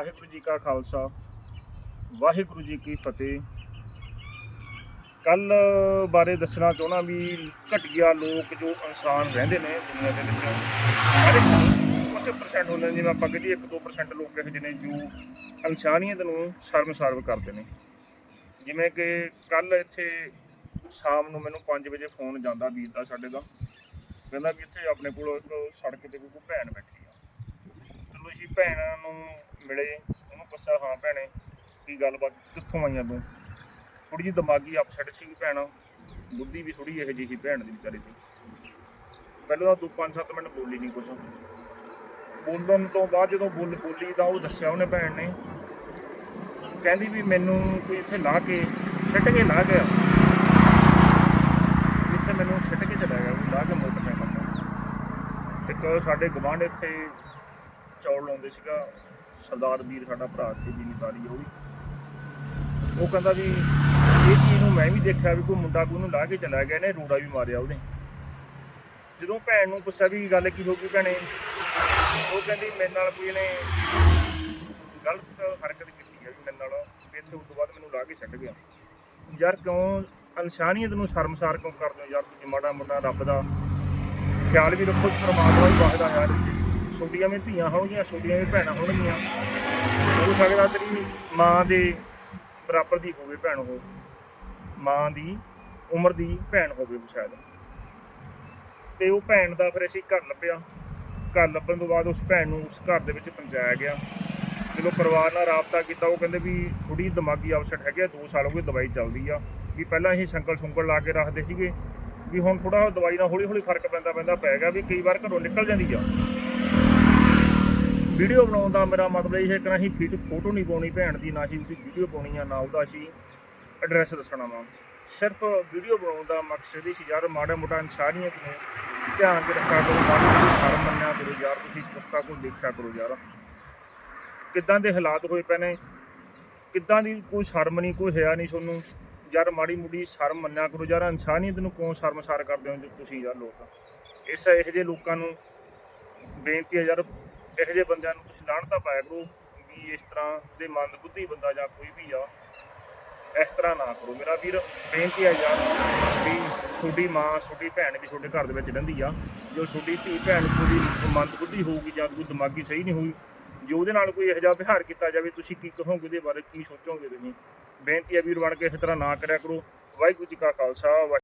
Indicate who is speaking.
Speaker 1: ਵਾਹਿਗੁਰੂ ਜੀ ਕਾ ਖਾਲਸਾ, ਵਾਹਿਗੁਰੂ ਜੀ ਕੀ ਫਤਿਹ। ਕੱਲ ਬਾਰੇ ਦੱਸਣਾ ਚਾਹੁੰਦਾ ਵੀ ਘਟੀਆ ਲੋਕ ਜੋ ਇਨਸਾਨ ਰਹਿੰਦੇ ਨੇ, ਦੁਨੀਆ ਦੇ ਵਿੱਚ, ਹਰ ਇੱਕ ਉਸੇ ਪਰਸੈਂਟ ਹੁੰਦੇ ਨੇ, ਜਿਵੇਂ ਆਪਾਂ ਕਹੀਏ 1-2% ਲੋਕ ਇਹੋ ਜਿਹੇ ਨੇ ਜੋ ਇਨਸਾਨੀਅਤ ਨੂੰ ਸ਼ਰਮਸਾਰ ਕਰਦੇ ਨੇ। ਜਿਵੇਂ ਕਿ ਕੱਲ ਇੱਥੇ ਸ਼ਾਮ ਨੂੰ ਮੈਨੂੰ 5 ਵਜੇ ਫੋਨ ਜਾਂਦਾ ਵੀਰ ਦਾ ਸਾਡੇ ਦਾ। ਕਹਿੰਦਾ ਵੀ ਇੱਥੇ ਆਪਣੇ ਕੋਲ ਇੱਕ ਸੜਕ ਤੇ ਕੋਈ ਭੈਣ ਬੈਠੀ ਆ ਚਲੋ ਜੀ ਭੈਣ ਨੂੰ ਮਿਲੇ, ਉਹਨੂੰ ਪੁੱਛਿਆ, ਹਾਂ ਭੈਣੇ, ਕੀ ਗੱਲਬਾਤ, ਕਿੱਥੋਂ ਆਈਆਂ ਤੂੰ? ਥੋੜੀ ਜਿਹੀ ਦਿਮਾਗੀ ਅਪਸੈਟ ਸੀ ਭੈਣ, ਬੁੱਧੀ ਵੀ ਥੋੜੀ ਇਹੋ ਜਿਹੀ ਸੀ ਭੈਣ ਦੀ ਵਿਚਾਰੀ ਦੀ। ਪਹਿਲਾਂ ਤਾਂ 2-5-7 ਮਿੰਟ ਬੋਲੀ ਨਹੀਂ ਕੁਛ। ਬੋਲਣ ਤੋਂ ਬਾਅਦ ਜਦੋਂ ਬੋਲ, ਬੋਲੀ ਤਾਂ ਉਹ ਦੱਸਿਆ ਉਹਨੇ ਭੈਣ ਨੇ। ਕਹਿੰਦੀ ਵੀ ਮੈਨੂੰ ਕੋਈ ਇੱਥੇ ਲਾ ਕੇ, ਸਿੱਟ ਕੇ ਲਾ ਗਿਆ। ਇੱਥੇ ਮੈਨੂੰ ਸਿੱਟ ਕੇ ਚਲਾ ਗਿਆ ਕੋਈ ਲਾ ਕੇ ਮੋਟਰਸਾਈਕਲ ਤੇ। ਇੱਕ ਸਾਡੇ ਗਵਾਂਢ ਇੱਥੇ ਚੌਲ ਲਾਉਂਦੇ ਸੀਗਾ। ਸਰਦਾਰ ਵੀਰ ਸਾਡਾ ਭਰਾ ਤੇ ਜ਼ਿਮੀਦਾਰੀ ਉਹ ਵੀ ਉਹ ਕਹਿੰਦਾ ਵੀ ਇਹ ਚੀਜ਼ ਨੂੰ ਮੈਂ ਵੀ ਦੇਖਿਆ ਵੀ ਕੋਈ ਮੁੰਡਾ ਕੋਈ ਨੂੰ ਲਾ ਕੇ ਚਲਾ ਗਿਆ ਨੇ ਰੋੜਾ ਵੀ ਮਾਰਿਆ ਉਹਨੇ ਜਦੋਂ ਭੈਣ ਨੂੰ ਪੁੱਛਿਆ ਵੀ ਗੱਲ ਕੀ ਹੋ ਗਈ ਭੈਣੇ, ਉਹ ਕਹਿੰਦੀ ਮੇਰੇ ਨਾਲ ਕੋਈ ਨੇ ਗਲਤ ਹਰਕਤ ਕੀਤੀ ਹੈ ਵੀ ਮੇਰੇ ਨਾਲ ਇੱਥੇ ਉਸ ਤੋਂ ਬਾਅਦ ਮੈਨੂੰ ਲਾ ਕੇ ਛੱਡ ਗਿਆ। ਯਾਰ ਕਿਉਂ ਇਨਸਾਨੀਅਤ ਨੂੰ ਸ਼ਰਮਸਾਰ ਕਿਉਂ ਕਰਦੇ ਹੋ? ਯਾਰ ਤੁਸੀਂ ਮਾੜਾ ਮੋਟਾ ਰੱਬ ਦਾ ਖਿਆਲ ਵੀ ਰੱਖੋ, ਪਰਮਾਤਮਾ ਪ੍ਰਮਾਤਮਾ ਹੀ ਵਾਹਿਦਾ ਯਾਰ ਛੋਟੀਆਂ ਵੀ ਧੀਆਂ ਹੋਣਗੀਆਂ, ਛੋਟੀਆਂ ਵੀ ਭੈਣਾਂ ਹੋਣਗੀਆਂ। ਹੋ ਸਕਦਾ ਤੇਰੀ ਮਾਂ ਦੇ ਬਰਾਬਰ ਦੀ ਹੋਵੇ ਭੈਣ ਹੋਵੇ ਮਾਂ ਦੀ, ਉਮਰ ਦੀ ਭੈਣ ਹੋਵੇ ਸ਼ਾਇਦ। ਤੇ ਉਹ ਭੈਣ ਦਾ ਫਿਰ ਅਸੀਂ ਘਰ ਲੱਭਿਆ। ਘਰ ਲੱਭਣ ਤੋਂ ਬਾਅਦ ਉਸ ਭੈਣ ਨੂੰ ਉਸ ਘਰ ਦੇ ਵਿੱਚ ਪਹੁੰਚਾਇਆ ਗਿਆ। ਜਦੋਂ ਪਰਿਵਾਰ ਨਾਲ ਰਾਬਤਾ ਕੀਤਾ, ਉਹ ਕਹਿੰਦੇ ਵੀ ਥੋੜੀ ਦਿਮਾਗੀ ਔਸਟ ਹੈਗੀ ਆ 2 ਸਾਲ ਹੋ ਗਏ ਦਵਾਈ ਚੱਲਦੀ ਆ। ਵੀ ਪਹਿਲਾਂ ਅਸੀਂ ਸੰਕਲ ਸੁੰਕਲ ਲਾ ਕੇ ਰੱਖਦੇ ਸੀਗੇ। ਵੀ ਹੁਣ ਥੋੜਾ ਦਵਾਈ ਨਾਲ ਹੌਲੀ ਹੌਲੀ ਫ਼ਰਕ ਪੈਂਦਾ ਪੈਂਦਾ ਪੈ ਗਿਆ ਵੀ ਕਈ ਵਾਰ ਘਰੋਂ ਨਿਕਲ ਜਾਂਦੀ ਆ। ਵੀਡੀਓ ਬਣਾਉਣ ਦਾ ਮੇਰਾ ਮਤਲਬ ਇਹ ਹੈ ਕਿ ਨਾ ਅਸੀਂ ਫੀਟ ਫੋਟੋ ਨਹੀਂ ਪਾਉਣੀ ਭੈਣ ਦੀ, ਨਾ ਹੀ ਉਹਦੀ ਵੀਡੀਓ ਪਾਉਣੀ ਆ, ਨਾ ਉਹਦਾ ਅਸੀਂ ਐਡਰੈਸ ਦੱਸਣਾ ਵਾ। ਸਿਰਫ ਵੀਡੀਓ ਬਣਾਉਣ ਦਾ ਮਕਸਦ ਹੀ ਸੀ ਯਾਰ ਮਾੜਾ ਮੋਟਾ ਇਨਸਾਨੀਅਤ ਨੂੰ ਧਿਆਨ ਚ ਰੱਖਿਆ ਕਰੋ, ਮਾੜੀ ਮੋਟੀ ਸ਼ਰਮ ਮੰਨਿਆ ਕਰੋ ਯਾਰ, ਤੁਸੀਂ ਪੁਸਤਕਾਂ ਕੋਲ ਦੇਖਿਆ ਕਰੋ ਯਾਰ। ਕਿੱਦਾਂ ਦੇ ਹਾਲਾਤ ਹੋਏ ਪਏ ਨੇ, ਕਿੱਦਾਂ ਦੀ ਕੋਈ ਸ਼ਰਮ ਨਹੀਂ, ਕੋਈ ਹਿਆ ਨਹੀਂ ਤੁਹਾਨੂੰ। ਯਾਰ ਮਾੜੀ ਮੁੜੀ ਸ਼ਰਮ ਮੰਨਿਆ ਕਰੋ ਯਾਰ, ਇਨਸਾਨੀਅਤ ਨੂੰ ਕਿਉਂ ਸ਼ਰਮਸਾਰ ਕਰਦੇ ਹੋ ਜੀ ਤੁਸੀਂ ਯਾਰ ਲੋਕ? ਇਸ ਇਹੋ ਜਿਹੇ ਲੋਕਾਂ ਨੂੰ ਬੇਨਤੀ ਹੈ ਯਾਰ ਇਹੋ ਜਿਹੇ ਬੰਦਿਆਂ ਨੂੰ ਤੁਸੀਂ ਲਾਹਣਤਾ ਪਾਇਆ ਕਰੋ ਵੀ ਇਸ ਤਰ੍ਹਾਂ ਦੇ ਮੰਦ ਬੁੱਧੀ ਬੰਦਾ ਜਾਂ ਕੋਈ ਵੀ ਆ, ਇਸ ਤਰ੍ਹਾਂ ਨਾ ਕਰੋ। ਮੇਰਾ ਵੀਰ ਬੇਨਤੀ ਹੈ ਯਾਰ ਵੀ ਤੁਹਾਡੀ ਮਾਂ, ਤੁਹਾਡੀ ਭੈਣ ਵੀ ਤੁਹਾਡੇ ਘਰ ਦੇ ਵਿੱਚ ਰਹਿੰਦੀ ਆ। ਜੋ ਤੁਹਾਡੀ ਧੀ ਭੈਣ ਕੋਈ ਮੰਦ ਬੁੱਧੀ ਹੋਊਗੀ ਜਾਂ ਕੋਈ ਦਿਮਾਗੀ ਸਹੀ ਨਹੀਂ ਹੋਊਗੀ, ਜੇ ਉਹਦੇ ਨਾਲ ਕੋਈ ਇਹੋ ਜਿਹਾ ਵਿਹਾਰ ਕੀਤਾ ਜਾਵੇ, ਤੁਸੀਂ ਕੀ ਕਹੋਗੇ, ਉਹਦੇ ਬਾਰੇ ਕੀ ਸੋਚੋਗੇ ਤੁਸੀਂ? ਬੇਨਤੀ ਹੈ ਵੀਰ ਬਣ ਕੇ ਇਸ ਤਰ੍ਹਾਂ ਨਾ ਕਰਿਆ ਕਰੋ। ਵਾਹਿਗੁਰੂ ਜੀ ਕਾ ਖਾਲਸਾ, ਵਾਹਿ-